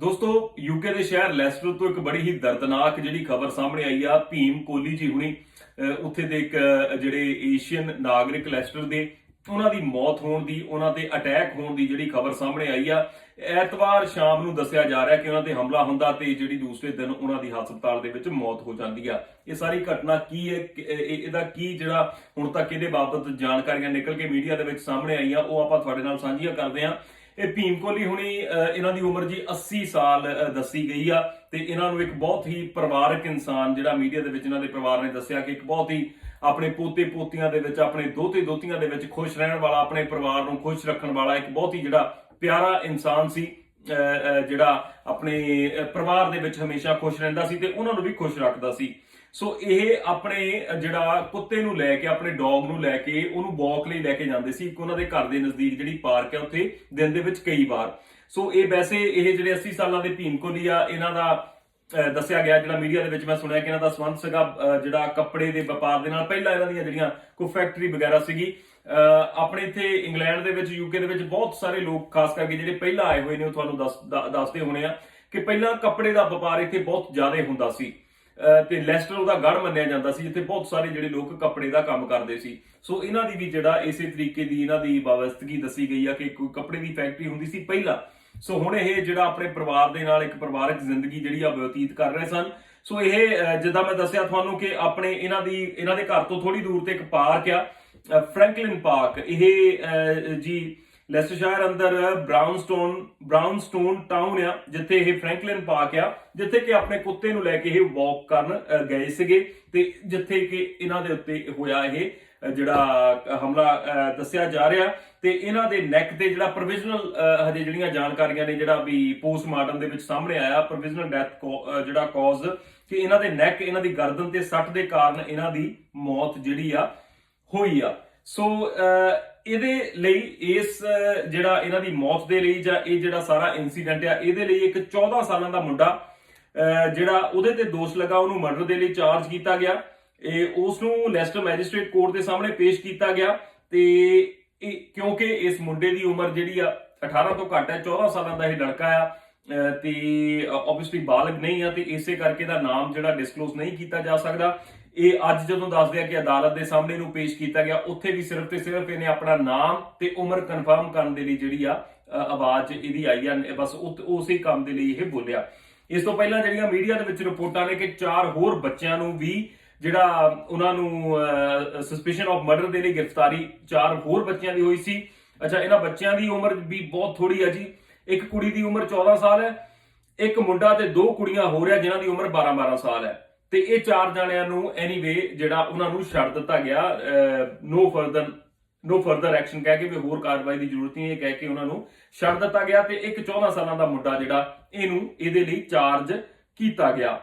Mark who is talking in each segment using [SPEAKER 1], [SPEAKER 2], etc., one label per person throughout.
[SPEAKER 1] ਦੋਸਤੋ ਯੂਕੇ ਦੇ ਸ਼ਹਿਰ ਲੈਸਟਰ ਤੋਂ ਇੱਕ ਬੜੀ ਹੀ ਦਰਦਨਾਕ ਜਿਹੜੀ ਖਬਰ ਸਾਹਮਣੇ ਆਈ ਆ, ਭੀਮ ਕੋਹਲੀ ਜੀ ਹੁਣੀ, ਅਹ, ਉੱਥੇ ਦੇ ਇੱਕ ਜਿਹੜੇ ਏਸ਼ੀਅਨ ਨਾਗਰਿਕ ਲੈਸਟਰ ਦੇ, ਉਹਨਾਂ ਦੀ ਮੌਤ ਹੋਣ ਦੀ, ਉਹਨਾਂ ਤੇ ਅਟੈਕ ਹੋਣ ਦੀ ਜਿਹੜੀ ਖਬਰ ਸਾਹਮਣੇ ਆਈ ਆ। ਐਤਵਾਰ ਸ਼ਾਮ ਨੂੰ ਦੱਸਿਆ ਜਾ ਰਿਹਾ ਕਿ ਉਹਨਾਂ ਤੇ ਹਮਲਾ ਹੁੰਦਾ ਤੇ ਜਿਹੜੀ ਦੂਸਰੇ ਦਿਨ ਉਹਨਾਂ ਦੀ ਹਸਪਤਾਲ ਦੇ ਵਿੱਚ ਮੌਤ ਹੋ ਜਾਂਦੀ ਆ। ਇਹ ਸਾਰੀ ਘਟਨਾ ਕੀ ਹੈ ਇਹ- ਇਹਦਾ ਕੀ ਜਿਹੜਾ ਹੁਣ ਤੱਕ ਇਹਦੇ ਬਾਬਤ ਜਾਣਕਾਰੀਆਂ ਨਿਕਲ ਕੇ ਮੀਡੀਆ ਦੇ ਵਿੱਚ ਸਾਹਮਣੇ ਆਈਆਂ, ਉਹ ਆਪਾਂ ਤੁਹਾਡੇ ਨਾਲ ਸਾਂਝੀਆਂ ਕਰਦੇ ਹਾਂ। ਇਹ ਭੀਮ ਕੋਹਲੀ ਹੁਣੀ ਇਹਨਾਂ ਦੀ ਉਮਰ ਜੀ 80 ਸਾਲ ਦੱਸੀ ਗਈ ਆ ਤੇ ਇਹਨਾਂ ਨੂੰ ਇੱਕ ਬਹੁਤ ਹੀ ਪਰਿਵਾਰਕ ਇਨਸਾਨ ਜਿਹੜਾ ਮੀਡੀਆ ਦੇ ਵਿੱਚ ਇਹਨਾਂ ਦੇ ਪਰਿਵਾਰ ਨੇ ਦੱਸਿਆ ਕਿ ਇੱਕ ਬਹੁਤ ਹੀ ਆਪਣੇ ਪੋਤੇ ਪੋਤੀਆਂ ਦੇ ਵਿੱਚ, ਆਪਣੇ ਦੋਤੇ ਦੋਤੀਆਂ ਦੇ ਵਿੱਚ ਖੁਸ਼ ਰਹਿਣ ਵਾਲਾ, ਆਪਣੇ ਪਰਿਵਾਰ ਨੂੰ ਖੁਸ਼ ਰੱਖਣ ਵਾਲਾ ਇੱਕ ਬਹੁਤ ਹੀ ਜਿਹੜਾ ਪਿਆਰਾ ਇਨਸਾਨ ਸੀ ਜਿਹੜਾ ਆਪਣੇ ਪਰਿਵਾਰ ਦੇ ਵਿੱਚ ਹਮੇਸ਼ਾ ਖੁਸ਼ ਰਹਿੰਦਾ ਸੀ ਤੇ ਉਹਨਾਂ ਨੂੰ ਵੀ ਖੁਸ਼ ਰੱਖਦਾ ਸੀ। ਸੋ ਇਹ ਆਪਣੇ ਜਿਹੜਾ ਕੁੱਤੇ ਨੂੰ ਲੈ ਕੇ, ਆਪਣੇ ਡੌਗ ਨੂੰ ਲੈ ਕੇ, ਉਹਨੂੰ ਵਾਕ ਲਈ ਲੈ ਕੇ ਜਾਂਦੇ ਸੀ, ਇੱਕ ਉਹਨਾਂ ਦੇ ਘਰ ਦੇ ਨਜ਼ਦੀਕ ਜਿਹੜੀ ਪਾਰਕ ਹੈ, ਉੱਥੇ ਦਿਨ ਦੇ ਵਿੱਚ ਕਈ ਵਾਰ। ਸੋ ਇਹ ਵੈਸੇ ਇਹ ਜਿਹੜੇ 80 ਸਾਲਾਂ ਦੇ ਭੀਮ ਕੋਹਲੀ ਆ, ਇਹਨਾਂ ਦਾ ਦੱਸਿਆ ਗਿਆ, ਜਿਹੜਾ ਮੀਡੀਆ ਦੇ ਵਿੱਚ ਮੈਂ ਸੁਣਿਆ ਕਿ ਇਹਨਾਂ ਦਾ ਸੰਬੰਧ ਸੀਗਾ ਜਿਹੜਾ ਕੱਪੜੇ ਦੇ ਵਪਾਰ ਦੇ ਨਾਲ ਪਹਿਲਾਂ ਇਹਨਾਂ ਦੀਆਂ ਜਿਹੜੀਆਂ ਕੋਈ ਫੈਕਟਰੀ ਵਗੈਰਾ ਸੀਗੀ ਆਪਣੇ ਇੱਥੇ ਇੰਗਲੈਂਡ ਦੇ ਵਿੱਚ ਯੂਕੇ ਦੇ ਵਿੱਚ ਬਹੁਤ ਸਾਰੇ ਲੋਕ, ਖਾਸ ਕਰਕੇ ਜਿਹੜੇ ਪਹਿਲਾਂ ਆਏ ਹੋਏ ਨੇ, ਉਹ ਤੁਹਾਨੂੰ ਦੱਸ, ਦ- ਦੱਸਦੇ ਹੋਣੇ ਆ ਕਿ ਪਹਿਲਾਂ ਕੱਪੜੇ ਦਾ ਵਪਾਰ ਇੱਥੇ ਬਹੁਤ ਜ਼ਿਆਦਾ ਹੁੰਦਾ ਸੀ। ਤੇ ਲੈਸਟਰ ਉਹਦਾ ਗੜ ਮੰਨਿਆ ਜਾਂਦਾ ਸੀ ਜਿੱਥੇ ਬਹੁਤ ਸਾਰੇ ਜਿਹੜੇ ਲੋਕ ਕੱਪੜੇ ਦਾ ਕੰਮ ਕਰਦੇ ਸੀ। ਸੋ ਇਹਨਾਂ ਦੀ ਵੀ ਜਿਹੜਾ ਇਸੇ ਤਰੀਕੇ ਦੀ ਇਹਨਾਂ ਦੀ ਵਾਵਸਤਗੀ ਦੱਸੀ ਗਈ ਆ ਕਿ ਕੋਈ ਕੱਪੜੇ ਦੀ ਫੈਕਟਰੀ ਹੁੰਦੀ ਸੀ ਪਹਿਲਾਂ। ਸੋ ਹੁਣ ਇਹ ਜਿਹੜਾ ਆਪਣੇ ਪਰਿਵਾਰ ਦੇ ਨਾਲ ਇੱਕ ਪਰਿਵਾਰਕ ਜ਼ਿੰਦਗੀ ਜਿਹੜੀ ਆ ਬਤੀਤ ਕਰ ਰਹੇ ਸਨ। ਸੋ ਇਹ ਜਿੱਦਾਂ ਮੈਂ ਦੱਸਿਆ ਤੁਹਾਨੂੰ ਕਿ ਆਪਣੇ ਇਹਨਾਂ ਦੀ ਇਹਨਾਂ ਦੇ ਘਰ ਤੋਂ ਥੋੜੀ ਦੂਰ ਤੇ ਇੱਕ ਪਾਰਕ ਆ ਅਹ, ਫਰੈਂਕਲਿਨ ਪਾਰਕ। ਇਹ ਜੀ ਲੈਸਟਰਸ਼ਾਇਰ ਅੰਦਰ ਬ੍ਰਾਊਨਸਟੋਨ ਬ੍ਰਾਊਨਸਟੋਨ ਟਾਊਨ ਆ ਜਿੱਥੇ ਇਹ ਫ੍ਰੈਂਕਲਿਨ ਪਾਰਕ ਆ ਜਿੱਥੇ ਕਿ ਆਪਣੇ ਕੁੱਤੇ ਨੂੰ ਲੈ ਕੇ ਇਹ ਵਾਕ ਕਰਨ ਗਏ ਸੀਗੇ ਤੇ ਜਿੱਥੇ ਕਿ ਇਹਨਾਂ ਦੇ ਉੱਤੇ ਹੋਇਆ ਇਹ ਜਿਹੜਾ ਹਮਲਾ ਦੱਸਿਆ ਜਾ ਰਿਹਾ। ਤੇ ਇਹਨਾਂ ਦੇ ਨੈਕ ਤੇ ਜਿਹੜਾ ਪ੍ਰੋਵੀਜ਼ਨਲ ਹਜੇ ਜਿਹੜੀਆਂ ਜਾਣਕਾਰੀਆਂ ਨੇ ਜਿਹੜਾ ਵੀ ਪੋਸਟਮਾਰਟਮ ਦੇ ਵਿੱਚ ਸਾਹਮਣੇ ਆਇਆ ਪ੍ਰੋਵੀਜ਼ਨਲ ਡੈਥ ਜਿਹੜਾ ਕਾਜ਼ ਕਿ ਇਹਨਾਂ ਦੇ ਨੈਕ ਇਹਨਾਂ ਦੀ ਗਰਦਨ ਤੇ ਸੱਟ ਦੇ ਕਾਰਨ ਇਹਨਾਂ ਦੀ ਮੌਤ ਜਿਹੜੀ ਆ ਹੋਈ ਆ। ਸੋ ਅਹ, ਇਹਦੇ ਲਈ ਇਸ, ਜਿਹੜਾ ਇਹਨਾਂ ਦੀ ਮੌਤ ਦੇ ਲਈ ਜਾਂ ਇਹ ਜਿਹੜਾ ਸਾਰਾ ਇਨਸੀਡੈਂਟ ਆ, ਇਹਦੇ ਲਈ ਇੱਕ 14 ਸਾਲਾਂ ਦਾ ਮੁੰਡਾ ਜਿਹੜਾ ਉਹਦੇ ਤੇ ਦੋਸ਼ ਲੱਗਾ, ਉਹਨੂੰ ਮਰਡਰ ਦੇ ਲਈ ਚਾਰਜ ਕੀਤਾ ਗਿਆ। ਇਹ ਉਸ ਨੂੰ ਲੈਸਟਰ ਮੈਜਿਸਟ੍ਰੇਟ ਕੋਰਟ ਦੇ ਸਾਹਮਣੇ ਪੇਸ਼ ਕੀਤਾ ਗਿਆ। ਤੇ ਇਹ, ਕਿਉਂਕਿ ਇਸ ਮੁੰਡੇ ਦੀ ਉਮਰ ਜਿਹੜੀ ਆ 18 ਤੋਂ ਘੱਟ ਹੈ 14 ਸਾਲਾਂ ਦਾ ਇਹ ਲੜਕਾ ਆ। ਤੇ ਆਬਵੀਅਸਲੀ ਬਾਲਗ ਨਹੀਂ ਆ ਤੇ ਇਸੇ ਕਰਕੇ ਦਾ ਨਾਮ ਜਿਹੜਾ ਡਿਸਕਲੋਜ਼ ਨਹੀਂ ਕੀਤਾ ਜਾ ਸਕਦਾ। ਇਹ ਅੱਜ ਜਦੋਂ ਦੱਸਦੇ ਆ ਕਿ ਅਦਾਲਤ ਦੇ ਸਾਹਮਣੇ ਇਹਨੂੰ ਪੇਸ਼ ਕੀਤਾ ਗਿਆ, ਉੱਥੇ ਵੀ ਸਿਰਫ ਤੇ ਸਿਰਫ ਇਹਨੇ ਆਪਣਾ ਨਾਮ ਤੇ ਉਮਰ ਕਨਫਰਮ ਕਰਨ ਦੇ ਲਈ ਜਿਹੜੀ ਆ ਆਵਾਜ਼ ਇਹਦੀ ਆਈ ਆ ਬਸ ਉਤ- ਉਸੇ ਕੰਮ ਦੇ ਲਈ ਇਹ ਬੋਲਿਆ। ਇਸ ਤੋਂ ਪਹਿਲਾਂ ਜਿਹੜੀਆਂ ਮੀਡੀਆ ਦੇ ਵਿੱਚ ਰਿਪੋਰਟਾਂ ਨੇ ਕਿ ਚਾਰ ਹੋਰ ਬੱਚਿਆਂ ਨੂੰ ਵੀ ਜਿਹੜਾ ਉਹਨਾਂ ਨੂੰ ਸਸਪੀਸ਼ਨ ਆਫ ਮਰਡਰ ਦੇ ਲਈ ਗ੍ਰਿਫਤਾਰੀ ਚਾਰ ਹੋਰ ਬੱਚਿਆਂ ਦੀ ਹੋਈ ਸੀ। ਅੱਛਾ, ਇਹਨਾਂ ਬੱਚਿਆਂ ਦੀ ਉਮਰ ਵੀ ਬਹੁਤ ਥੋੜੀ ਆ ਜੀ। ਇੱਕ ਕੁੜੀ ਦੀ ਉਮਰ 14 ਸਾਲ ਹੈ ਇੱਕ ਮੁੰਡਾ ਤੇ ਦੋ ਕੁੜੀਆਂ ਹੋ ਰਿਆ ਜਿਨ੍ਹਾਂ ਦੀ ਉਮਰ 12-12 ਸਾਲ ਹੈ। ਤੇ ਇਹ ਚਾਰ ਜਣਿਆਂ ਨੂੰ ਐਨੀਵੇ ਜਿਹੜਾ ਉਹਨਾਂ ਨੂੰ ਛੱਡ ਦਿੱਤਾ ਗਿਆ no further no further action ਕਹਿ ਕੇ ਵੀ ਹੋਰ ਕਾਰਵਾਈ ਦੀ ਜ਼ਰੂਰਤ ਨਹੀਂ ਇਹ ਕਹਿ ਕੇ ਉਹਨਾਂ ਨੂੰ ਛੱਡ ਦਿੱਤਾ ਗਿਆ ਤੇ ਇੱਕ 14 ਸਾਲਾਂ ਦਾ ਮੁੰਡਾ ਜਿਹੜਾ ਇਹਨੂੰ ਇਹਦੇ ਲਈ ਚਾਰਜ ਕੀਤਾ ਗਿਆ।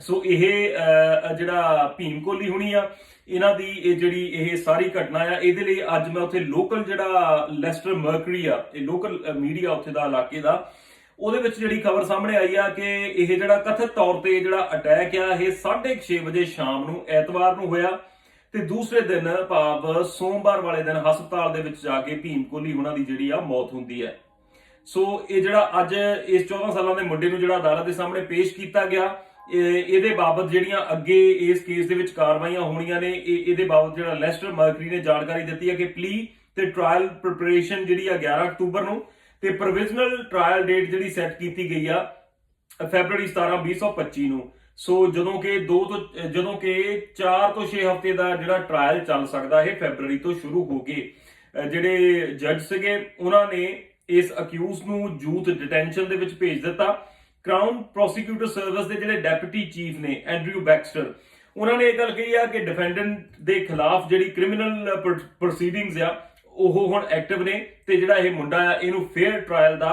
[SPEAKER 1] ਸੋ ਇਹ ਅਹ, ਜਿਹੜਾ ਭੀਮ ਕੋਹਲੀ ਹੁਣੀ ਆ ਇਹਨਾਂ ਦੀ ਇਹ ਜਿਹੜੀ ਇਹ ਸਾਰੀ ਘਟਨਾ ਆ, ਇਹਦੇ ਲਈ ਅੱਜ ਮੈਂ ਉੱਥੇ ਲੋਕਲ ਜਿਹੜਾ ਲੈਸਟਰ ਮਰਕਰੀ ਆ, ਇਹ ਲੋਕਲ ਮੀਡੀਆ ਉੱਥੇ ਦਾ ਇਲਾਕੇ ਦਾ, ਉਹਦੇ ਵਿੱਚ ਜਿਹੜੀ ਖਬਰ ਸਾਹਮਣੇ ਆਈ ਆ ਕਿ ਇਹ ਜਿਹੜਾ ਕਥਿਤ ਤੌਰ ਤੇ ਜਿਹੜਾ ਅਟੈਕ ਆ, ਇਹ 6:30 ਵਜੇ ਸ਼ਾਮ ਨੂੰ, ਐਤਵਾਰ ਨੂੰ ਹੋਇਆ ਤੇ ਦੂਸਰੇ ਦਿਨ ਭਾਵ ਸੋਮਵਾਰ ਵਾਲੇ ਦਿਨ ਹਸਪਤਾਲ ਦੇ ਵਿੱਚ ਜਾ ਕੇ ਭੀਮ ਕੋਹਲੀ ਉਹਨਾਂ ਦੀ ਜਿਹੜੀ ਆ ਮੌਤ ਹੁੰਦੀ ਹੈ। ਸੋ ਇਹ ਜਿਹੜਾ ਅੱਜ ਇਸ 14 ਸਾਲਾਂ ਦੇ ਮੁੰਡੇ ਨੂੰ ਜਿਹੜਾ ਅਦਾਲਤ ਦੇ ਸਾਹਮਣੇ ਪੇਸ਼ ਕੀਤਾ ਗਿਆ ਇਹਦੇ ਬਾਬਤ ਜਿਹੜੀਆਂ ਅੱਗੇ ਇਸ ਕੇਸ ਦੇ ਵਿੱਚ ਕਾਰਵਾਈਆਂ ਹੋਣੀਆਂ ਨੇ ਇਹਦੇ ਬਾਬਤ ਜਿਹੜਾ ਲੈਸਟਰ ਮਰਕਰੀ ਨੇ ਜਾਣਕਾਰੀ ਦਿੱਤੀ ਹੈ ਕਿ ਪਲੀ ਤੇ ਟ੍ਰਾਇਲ ਪ੍ਰੀਪਰੇਸ਼ਨ ਜਿਹੜੀ ਆ 11 ਅਕਤੂਬਰ ਨੂੰ ਤੇ ਪ੍ਰੋਵੀਜ਼ਨਲ ਟ੍ਰਾਇਲ ਡੇਟ ਜਿਹੜੀ ਸੈੱਟ ਕੀਤੀ ਗਈ ਆ ਫੈਬਰੂਅਰੀ 17 2025 ਨੂੰ। ਸੋ ਜਦੋਂ ਕਿ 2 ਤੋਂ, ਜਦੋਂ ਕਿ 4 ਤੋਂ 6 ਹਫ਼ਤੇ ਦਾ ਜਿਹੜਾ ਟ੍ਰਾਇਲ ਚੱਲ ਸਕਦਾ ਹੈ ਫੈਬਰੂਅਰੀ ਤੋਂ ਸ਼ੁਰੂ ਹੋ ਕੇ ਜਿਹੜੇ ਜੱਜ ਸੀਗੇ, ਉਹਨਾਂ ਨੇ ਇਸ ਅਕਿਊਜ਼ ਨੂੰ ਜੂਥ ਡਿਟੈਂਸ਼ਨ ਦੇ ਵਿੱਚ ਭੇਜ ਦਿੱਤਾ। ਕ੍ਰਾਊਨ ਪ੍ਰੋਸੀਕਿਊਟਰ ਸਰਵਿਸ ਦੇ ਜਿਹੜੇ ਡੈਪੂਟੀ ਚੀਫ ਨੇ ਐਂਡਰਿਊ ਬੈਕਸਟਰ ਉਹਨਾਂ ਨੇ ਇਹ ਗੱਲ ਕਹੀ ਆ ਕਿ ਡਿਫੈਂਡੈਂਟ ਦੇ ਖਿਲਾਫ ਜਿਹੜੀ ਕ੍ਰਿਮੀਨਲ ਪ੍ਰੋਸੀਡਿੰਗਸ ਆ, ਉਹ ਹੁਣ ਐਕਟਿਵ ਨੇ ਤੇ ਜਿਹੜਾ ਇਹ ਮੁੰਡਾ ਆ, ਇਹਨੂੰ ਫੇਅਰ ਟ੍ਰਾਇਲ ਦਾ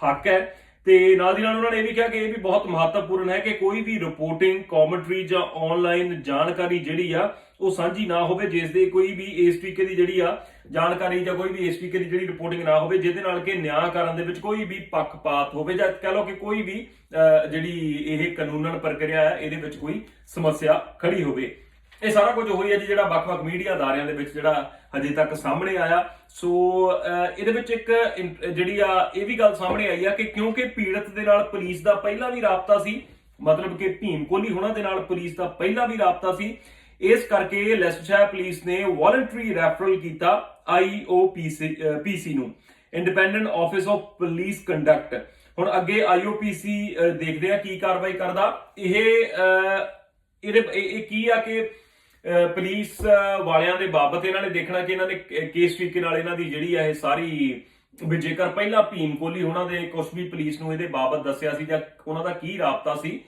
[SPEAKER 1] ਹੱਕ ਹੈ। ਤੇ ਨਾਲ ਦੀ ਨਾਲ ਉਹਨਾਂ ਨੇ ਇਹ ਵੀ ਕਿਹਾ ਕਿ ਇਹ ਵੀ ਬਹੁਤ ਮਹੱਤਵਪੂਰਨ ਹੈ ਕਿ ਕੋਈ ਵੀ ਰਿਪੋਰਟਿੰਗ ਕਮੈਂਟਰੀ ਜਾਂ ਆਨਲਾਈਨ ਜਾਣਕਾਰੀ ਜਿਹੜੀ ਆ, ਉਹ ਸਾਂਝੀ ਨਾ ਹੋਵੇ, ਜਿਸ ਦੇ ਕੋਈ ਵੀ ਇਸ ਤਰੀਕੇ ਦੀ ਜਿਹੜੀ ਆ ਜਾਣਕਾਰੀ ਜਾਂ ਕੋਈ ਵੀ ਇਸ ਤਰੀਕੇ ਦੀ ਜਿਹੜੀ ਰਿਪੋਰਟਿੰਗ ਨਾ ਹੋਵੇ ਜਿਹਦੇ ਨਾਲ ਕਿ ਨਿਆਂ ਕਰਨ ਦੇ ਵਿੱਚ ਕੋਈ ਵੀ ਪੱਖਪਾਤ ਹੋਵੇ ਜਾਂ ਕਹਿ ਲਓ ਕਿ ਕੋਈ ਵੀ ਅਹ, ਜਿਹੜੀ ਇਹ ਕਾਨੂੰਨਨ ਪ੍ਰਕਿਰਿਆ ਹੈ ਇਹਦੇ ਵਿੱਚ ਕੋਈ ਸਮੱਸਿਆ ਖੜੀ ਹੋਵੇ। ਇਹ ਸਾਰਾ ਕੁਝ ਹੋਈ ਹੈ ਜੀ ਜਿਹੜਾ ਵੱਖ-ਵੱਖ ਮੀਡੀਆ ਅਦਾਰਿਆਂ ਦੇ ਵਿੱਚ ਜਿਹੜਾ ਹਜੇ ਤੱਕ ਸਾਹਮਣੇ ਆਇਆ। ਸੋ ਅਹ, ਇਹਦੇ ਵਿੱਚ ਇੱਕ ਜਿਹੜੀ ਆ ਇਹ ਵੀ ਗੱਲ ਸਾਹਮਣੇ ਆਈ ਆ ਕਿ ਕਿਉਂਕਿ ਪੀੜਤ ਦੇ ਨਾਲ ਪੁਲਿਸ ਦਾ ਪਹਿਲਾਂ ਵੀ ਰਾਬਤਾ ਸੀ ਮਤਲਬ ਕਿ ਭੀਮ ਕੋਹਲੀ ਹੋਣਾ ਦੇ ਨਾਲ ਪੁਲਿਸ ਦਾ ਪਹਿਲਾਂ ਵੀ ਰਾਬਤਾ ਸੀ ਇਸ ਕਰਕੇ ਲੈਸਟਰਸ਼ਾਇਰ ਪੁਲਿਸ ਨੇ ਵੋਲੰਟਰੀ ਰੈਫਰਲ ਕੀਤਾ ਆਈਓਪੀਸੀ ਪੀਸੀ ਨੂੰ। Independent office of police conduct ਹੁਣ ਅੱਗੇ ਆਈਓਪੀਸੀ ਦੇਖਦੇ ਆ ਕੀ ਕਾਰਵਾਈ ਕਰਦਾ। ਇਹ ਇਹਦੇ, ਇਹ ਕੀ ਆ ਕਿ ਪੁਲਿਸ ਵਾਲਿਆਂ ਦੇ ਬਾਬਤ ਇਹਨਾਂ ਨੇ ਦੇਖਣਾ ਕਿ ਇਹਨਾਂ ਨੇ ਕ- ਕਿਸ ਤਰੀਕੇ ਨਾਲ ਇਹਨਾਂ ਦੀ ਜਿਹੜੀ ਆ ਇਹ ਸਾਰੀ ਵੀ ਜੇਕਰ ਪਹਿਲਾਂ ਭੀਮ ਕੋਹਲੀ ਉਹਨਾਂ ਦੇ ਕੁਝ ਵੀ ਪੁਲਿਸ ਨੂੰ ਇਹਦੇ ਬਾਬਤ ਦੱਸਿਆ ਸੀ ਜਾਂ ਉਹਨਾਂ ਦਾ ਕੀ ਰਾਬਤਾ ਸੀ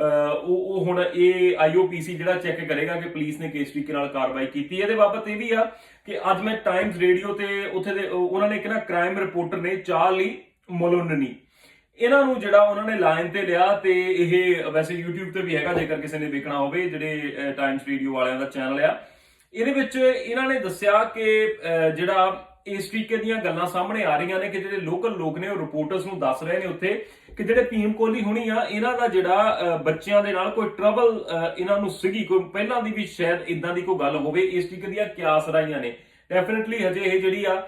[SPEAKER 1] ਉਹ ਉਹ ਹੁਣ ਇਹ ਆਈਓਪੀਸੀ ਜਿਹੜਾ ਚੈੱਕ ਕਰੇਗਾ ਕਿ ਪੁਲਿਸ ਨੇ ਕਿਸ ਤਰੀਕੇ ਨਾਲ ਕਾਰਵਾਈ ਕੀਤੀ। ਇਹਦੇ ਬਾਬਤ ਇਹ ਵੀ ਆ ਕਿ ਅੱਜ ਮੈਂ ਟਾਈਮਸ ਰੇਡੀਓ ਤੇ ਉੱਥੇ ਦੇ ਉਹਨਾਂ ਨੇ ਇੱਕ ਨਾ ਕ੍ਰਾਈਮ ਰਿਪੋਰਟਰ ਨੇ, ਚਾਰਲੀ ਮੋਲੋਨਨੀ। ਇਹਨਾਂ ਨੂੰ ਜਿਹੜਾ ਉਹਨਾਂ ਨੇ ਲਾਈਨ ਤੇ ਲਿਆ ਤੇ ਇਹ ਵੈਸੇ YouTube ਤੇ ਵੀ ਹੈਗਾ, ਜੇਕਰ ਕਿਸੇ ਨੇ ਵੇਖਣਾ ਹੋਵੇ, ਜਿਹੜੇ ਟਾਈਮਸ ਰੇਡੀਓ ਵਾਲਿਆਂ ਦਾ ਚੈਨਲ ਆ। ਇਹਦੇ ਵਿੱਚ ਇਹਨਾਂ ਨੇ ਦੱਸਿਆ ਕਿ ਜਿਹੜਾ ਇਸ ਤਰੀਕੇ ਦੀਆਂ ਗੱਲਾਂ ਸਾਹਮਣੇ ਆ ਰਹੀਆਂ ਨੇ ਕਿ ਜਿਹੜੇ ਲੋਕਲ ਲੋਕ ਨੇ, ਉਹ ਰਿਪੋਰਟਰਸ ਨੂੰ ਦੱਸ ਰਹੇ ਨੇ ਉੱਥੇ ਕਿ ਜਿਹੜੇ ਭੀਮ ਕੋਹਲੀ ਹੋਣੀ ਆ, ਇਹਨਾਂ ਦਾ ਜਿਹੜਾ ਬੱਚਿਆਂ ਦੇ ਨਾਲ ਕੋਈ ਟਰਬਲ ਇਹਨਾਂ ਨੂੰ ਸੀਗੀ, ਕੋਈ ਪਹਿਲਾਂ ਦੀ ਵੀ ਸ਼ਾਇਦ ਇਦਾਂ ਦੀ ਕੋਈ ਗੱਲ ਹੋਵੇ, ਇਸ ਤਰੀਕੇ ਦੀਆਂ ਕਿਆਸ ਰਾਈਆਂ ਨੇ। ਡੈਫੀਨਿਟਲੀ ਹਜੇ ਇਹ ਜਿਹੜੀ ਆ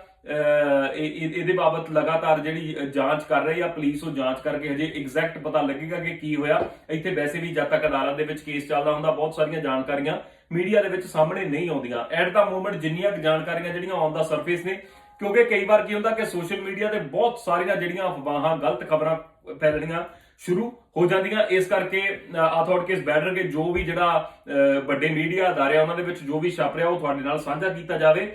[SPEAKER 1] ਇਹਦੇ ਬਾਬਤ ਲਗਾਤਾਰ ਜਿਹੜੀ ਜਾਂਚ ਕਰ ਰਹੀ ਆ, ਪੁਲਿਸ ਉਹ ਜਾਂਚ ਕਰਕੇ ਹਜੇ ਐਗਜ਼ੈਕਟ ਪਤਾ ਲੱਗੇਗਾ ਕਿ ਕੀ ਹੋਇਆ। ਇੱਥੇ ਵੈਸੇ ਵੀ ਜਦ ਤੱਕ ਅਦਾਲਤ ਦੇ ਵਿੱਚ ਕੇਸ ਚੱਲਦਾ ਹੁੰਦਾ, ਬਹੁਤ ਸਾਰੀਆਂ ਜਾਣਕਾਰੀਆਂ ਮੀਡੀਆ ਦੇ ਵਿੱਚ ਸਾਹਮਣੇ ਨਹੀਂ ਆਉਂਦੀਆਂ। ਐਟ ਦਾ ਮੂਮੈਂਟ ਜਿੰਨੀਆਂ ਜਾਣਕਾਰੀਆਂ ਜਿਹੜੀਆਂ ਔਨ ਦਾ ਸਰਫੇਸ ਨੇ ਕਿਉਂਕਿ ਕਈ ਵਾਰ ਕੀ ਹੁੰਦਾ ਕਿ ਸੋਸ਼ਲ ਮੀਡੀਆ ਤੇ ਬਹੁਤ ਸਾਰੀਆਂ ਜਿਹੜੀਆਂ ਅਫਵਾਹਾਂ ਗਲਤ ਖਬਰਾਂ ਫੈਲਣੀਆਂ ਸ਼ੁਰੂ ਹੋ ਜਾਂਦੀਆਂ। ਇਸ ਕਰਕੇ ਆ ਥੌਟ ਕਿ ਇਸ ਬੈਟਰ ਕਿ ਜੋ ਵੀ ਜਿਹੜਾ ਵੱਡੇ ਮੀਡੀਆ ਅਦਾਰੇ ਆ ਉਹਨਾਂ ਦੇ ਵਿੱਚ ਜੋ ਵੀ ਛਪ ਰਿਹਾ ਉਹ ਤੁਹਾਡੇ ਨਾਲ ਸਾਂਝਾ ਕੀਤਾ ਜਾਵੇ।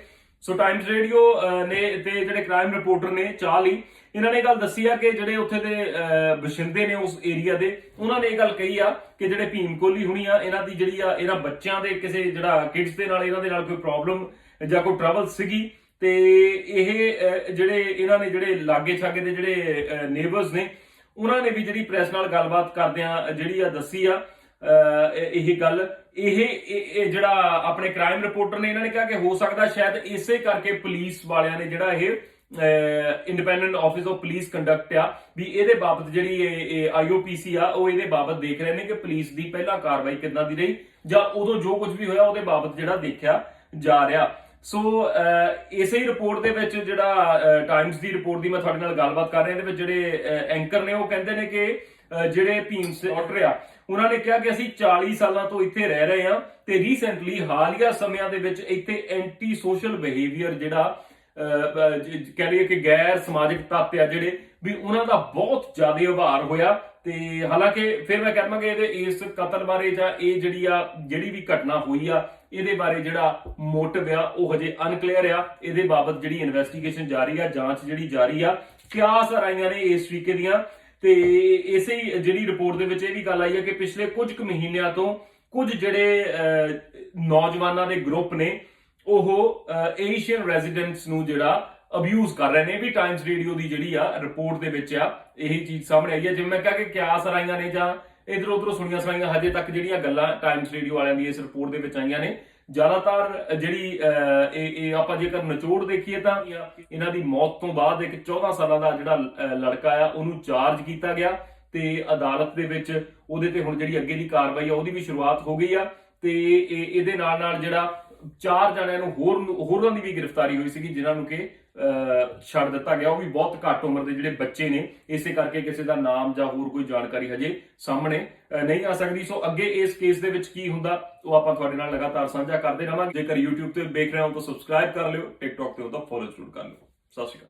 [SPEAKER 1] ਸੋ ਟਾਈਮਸ ਰੇਡੀਓ ਨੇ ਤੇ ਜਿਹੜੇ ਕ੍ਰਾਈਮ ਰਿਪੋਰਟਰ ਨੇ ਚਾਹ ਲਈ ਇਹਨਾਂ ਨੇ ਗੱਲ ਦੱਸੀ ਆ ਕਿ ਜਿਹੜੇ ਉੱਥੇ ਦੇ ਅਹ, ਨੇ ਉਸ ਏਰੀਆ ਦੇ ਉਹਨਾਂ ਨੇ ਇਹ ਗੱਲ ਕਹੀ ਆ ਕਿ ਜਿਹੜੇ ਭੀਮ ਕੋਹਲੀ ਹੁਣੀ ਆ ਇਹਨਾਂ ਦੀ ਜਿਹੜੀ ਆ ਇਹਨਾਂ ਬੱਚਿਆਂ ਦੇ ਕਿਸੇ ਜਿਹੜਾ ਕਿਡਸ ਦੇ ਨਾਲ ਇਹਨਾਂ ਦੇ ਨਾਲ ਕੋਈ ਪ੍ਰੋਬਲਮ ਜਾਂ ਕੋਈ ਟਰਬਲ ਸੀਗੀ। ਤੇ ਇਹ ਜਿਹੜੇ ਇਹਨਾਂ ਨੇ ਜਿਹੜੇ ਲਾਗੇ ਛਾਗੇ ਦੇ ਜਿਹੜੇ ਨੇਬਰਸ ਨੇ ਉਹਨਾਂ ਨੇ ਵੀ ਜਿਹੜੀ ਪ੍ਰੈਸ ਨਾਲ ਗੱਲਬਾਤ ਕਰਦਿਆਂ ਜਿਹੜੀ ਆ ਦੱਸੀ ਆ ਅਹ, ਇਹ ਗੱਲ ਇਹ ਜਿਹੜਾ ਆਪਣੇ ਕ੍ਰਾਈਮ ਰਿਪੋਰਟਰ ਨੇ ਇਹਨਾਂ ਨੇ ਕਿਹਾ ਕਿ ਹੋ ਸਕਦਾ ਸ਼ਾਇਦ ਇਸੇ ਕਰਕੇ ਪੁਲਿਸ ਵਾਲਿਆਂ ਨੇ ਜਿਹੜਾ ਇਹ independent office of police conduct ਆ ਵੀ ਇਹਦੇ ਬਾਬਤ ਜਿਹੜੀ ਇਹ ਆਈਓਪੀਸੀ ਆ ਉਹ ਇਹਦੇ ਬਾਬਤ ਦੇਖ ਰਹੇ ਨੇ ਕਿ ਪੁਲਿਸ ਦੀ ਪਹਿਲਾਂ ਕਾਰਵਾਈ ਕਿੱਦਾਂ ਦੀ ਰਹੀ ਜਾਂ ਉਦੋਂ ਜੋ ਕੁਝ ਵੀ ਹੋਇਆ ਉਹਦੇ ਬਾਬਤ ਜਿਹੜਾ ਦੇਖਿਆ ਜਾ ਰਿਹਾ। ਸੋ ਇਸੇ ਹੀ ਰਿਪੋਰਟ ਦੇ ਵਿੱਚ ਜਿਹੜਾ ਟਾਈਮਸ ਦੀ ਰਿਪੋਰਟ ਦੀ ਮੈਂ ਤੁਹਾਡੇ ਨਾਲ ਗੱਲਬਾਤ ਕਰ ਰਿਹਾ ਇਹਦੇ ਵਿੱਚ ਜਿਹੜੇ ਐਂਕਰ ਨੇ ਉਹ ਕਹਿੰਦੇ ਨੇ ਕਿ ਅਹ, ਜਿਹੜੇ ਭੀਮਸ ਆਰਡਰ ਆ ਉਹਨਾਂ ਨੇ ਕਿਹਾ ਕਿ ਅਸੀਂ 40 ਸਾਲਾਂ ਤੋਂ ਇੱਥੇ ਰਹਿ ਰਹੇ ਹਾਂ ਤੇ ਰੀਸੈਂਟਲੀ ਹਾਲੀਆ ਸਮਿਆਂ ਦੇ ਵਿੱਚ ਇੱਥੇ ਐਂਟੀ ਸੋਸ਼ਲ ਬਿਹੇਵੀਅਰ ਜਿਹੜਾ ਅਹ, ਕਹਿ ਲਈਏ ਕਿ ਗੈਰ ਸਮਾਜਿਕ ਤੱਤ ਆ ਜਿਹੜੇ ਵੀ ਉਹਨਾਂ ਦਾ ਬਹੁਤ ਜ਼ਿਆਦਾ ਉਭਾਰ ਹੋਇਆ ਤੇ ਹਾਲਾਂਕਿ ਫਿਰ ਮੈਂ ਕਹਾਂ ਕਿ ਇਹਦੇ ਇਸ ਕਤਲ ਬਾਰੇ ਜਾਂ ਇਹ ਜਿਹੜੀ ਆ, ਜਿਹੜੀ ਵੀ ਘਟਨਾ ਹੋਈ ਆ, ਇਹਦੇ ਬਾਰੇ ਜਿਹੜਾ ਮੋਟਿਵ ਆ, ਉਹ ਹਜੇ ਅਨਕਲੀਅਰ ਆ। ਇਹਦੇ ਬਾਬਤ ਜਿਹੜੀ ਇਨਵੈਸਟੀਗੇਸ਼ਨ ਜਾਰੀ ਆ, ਜਾਂਚ ਜਿਹੜੀ ਜਾਰੀ ਆ ਕਿਆਸ ਰਾਈਆਂ ਨੇ ਇਸ ਤਰੀਕੇ ਦੀਆਂ? ਤੇ ਇਸੇ ਜਿਹੜੀ ਰਿਪੋਰਟ ਦੇ ਵਿੱਚ ਇਹ ਵੀ ਗੱਲ ਆਈ ਹੈ ਕਿ ਪਿਛਲੇ ਕੁਝ ਕੁ ਮਹੀਨਿਆਂ ਤੋਂ ਕੁਝ ਜਿਹੜੇ ਨੌਜਵਾਨਾਂ ਦੇ ਗਰੁੱਪ ਨੇ, ਉਹ ਏਸ਼ੀਅਨ ਰੈਜ਼ੀਡੈਂਟਸ ਨੂੰ ਜਿਹੜਾ ਅਬਿਊਜ਼ ਕਰ ਰਹੇ ਨੇ ਵੀ ਟਾਈਮਸ ਰੇਡੀਓ ਦੀ ਜਿਹੜੀ ਆ ਰਿਪੋਰਟ ਦੇ ਵਿੱਚ ਆ, ਇਹੀ ਚੀਜ਼ ਸਾਹਮਣੇ ਆਈ ਹੈ। ਜਿਵੇਂ ਮੈਂ ਕਿਹਾ ਕਿ ਕਿਆਸ ਰਾਈਆਂ ਨੇ ਜਾਂ ਇਧਰ ਉਧਰੋਂ ਸੁਣੀਆਂ ਸੁਣਾਈਆਂ ਹਜੇ ਤੱਕ ਜਿਹੜੀਆਂ ਗੱਲਾਂ ਟਾਈਮਸ ਰੇਡੀਓ ਵਾਲਿਆਂ ਦੀ ਇਸ ਰਿਪੋਰਟ ਦੇ ਵਿੱਚ ਆਈਆਂ ਨੇ, ਜ਼ਿਆਦਾਤਰ ਜਿਹੜੀ ਇਹ ਇਹ ਆਪਾਂ ਜੇਕਰ ਨਿਚੋੜ ਦੇਖੀਏ ਤਾਂ ਇਹਨਾਂ ਦੀ ਮੌਤ ਤੋਂ ਬਾਅਦ ਇੱਕ 14 ਸਾਲਾਂ ਦਾ ਜਿਹੜਾ ਲੜਕਾ ਆ, ਉਹਨੂੰ ਚਾਰਜ ਕੀਤਾ ਗਿਆ ਤੇ ਅਦਾਲਤ ਦੇ ਵਿੱਚ ਉਹਦੇ ਤੇ ਹੁਣ ਜਿਹੜੀ ਅੱਗੇ ਦੀ ਕਾਰਵਾਈ ਆ, ਉਹਦੀ ਵੀ ਸ਼ੁਰੂਆਤ ਹੋ ਗਈ ਆ ਤੇ ਇਹਦੇ ਨਾਲ ਨਾਲ ਜਿਹੜਾ ਚਾਰ ਜਣਿਆਂ ਨੂੰ ਹੋਰ ਹੋਰਾਂ ਦੀ ਵੀ ਗ੍ਰਿਫਤਾਰੀ ਹੋਈ ਸੀਗੀ ਜਿਨ੍ਹਾਂ ਨੂੰ ਕਿ ਅਹ, ਛੱਡ ਦਿੱਤਾ ਗਿਆ। ਉਹ ਵੀ ਬਹੁਤ ਘੱਟ ਉਮਰ ਦੇ ਜਿਹੜੇ ਬੱਚੇ ਨੇ ਇਸੇ ਕਰਕੇ ਕਿਸੇ ਦਾ ਨਾਮ ਜਾਂ ਹੋਰ ਕੋਈ ਜਾਣਕਾਰੀ ਹਜੇ ਸਾਹਮਣੇ ਨਹੀਂ ਆ ਸਕਦੀ। ਸੋ ਅੱਗੇ ਇਸ ਕੇਸ ਦੇ ਵਿੱਚ ਕੀ ਹੁੰਦਾ ਉਹ ਆਪਾਂ ਤੁਹਾਡੇ ਨਾਲ ਲਗਾਤਾਰ ਸਾਂਝਾ ਕਰਦੇ ਰਹਾਂਗੇ। ਜੇਕਰ YouTube ਤੇ ਦੇਖ ਰਹੇ ਹੋ ਤਾਂ ਸਬਸਕ੍ਰਾਈਬ ਕਰ ਲਿਓ TikTok ਤੇ ਹੋ ਤਾਂ ਫੋਲੋ ਜ਼ਰੂਰ ਕਰ ਲਿਓ। ਸਤਿ ਸ਼੍ਰੀ ਅਕਾਲ।